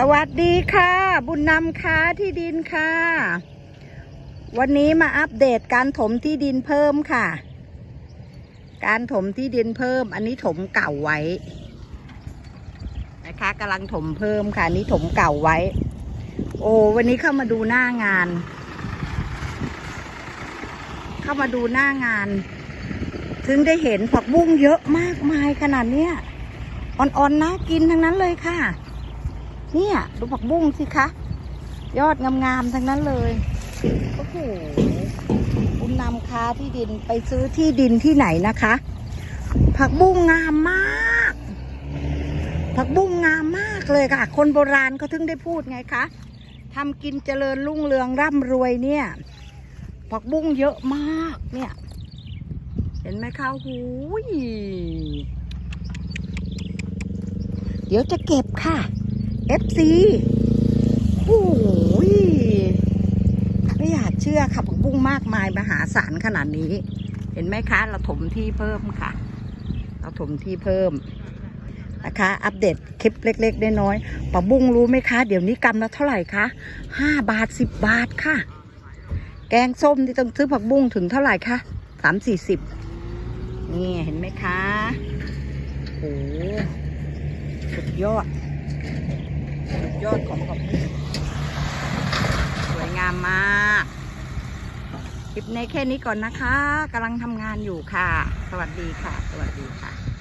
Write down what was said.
สวัสดีค่ะ บุญนำค้าที่ดินค่ะ วันนี้มาอัปเดตการถมที่ดินเพิ่มค่ะ การถมที่ดินเพิ่ม อันนี้ถมเก่าไว้ นะคะกำลังถมเพิ่มค่ะนนี้ถมเก่าไว้ โอ้วันนี้เข้ามาดูหน้างาน เข้ามาดูหน้างาน ถึงได้เห็นผักบุ้งเยอะมากมายขนาดเนี้ยอ่อนๆน่ากินทั้งนั้นเลยค่ะ เนี่ย ดูผักบุ้งสิคะ ยอดงามๆทั้งนั้นเลยโอ้โหบุญนำค้าที่ดินไปซื้อที่ดินที่ไหนนะคะ ผักบุ้งงามมาก ผักบุ้งงามมากเลยค่ะ คนโบราณเขาถึงได้พูดไงคะทำกินเจริญรุ่งเรืองร่ำรวยเนี่ย ผักบุ้งเยอะมากเนี่ย เห็นไหมคะหูยเดี๋ยวจะเก็บค่ะ FC โอ้ยไม่อยากเชื่อค่ะผักบุ้งมากมายมหาศาลขนาดนี้ เห็นไหมคะ เราถมที่เพิ่มค่ะ เราถมที่เพิ่มนะคะ อัปเดตคลิปเล็กๆน้อยๆผักบุ้งรู้ไหมคะ เดี๋ยวนี้กำละเท่าไหร่คะห้าบาทสิบบาทค่ะ แกงส้มที่ต้องซื้อผักบุ้งถึงเท่าไหร่คะสามสี่สิบนี่เห็นไหมคะโอ้สุดยอด ยอดของขอบุ้งสวยงามมากคลิปในแค่นี้ก่อนนะคะกำลังทำงานอยู่ค่ะ สวัสดีค่ะ สวัสดีค่ะ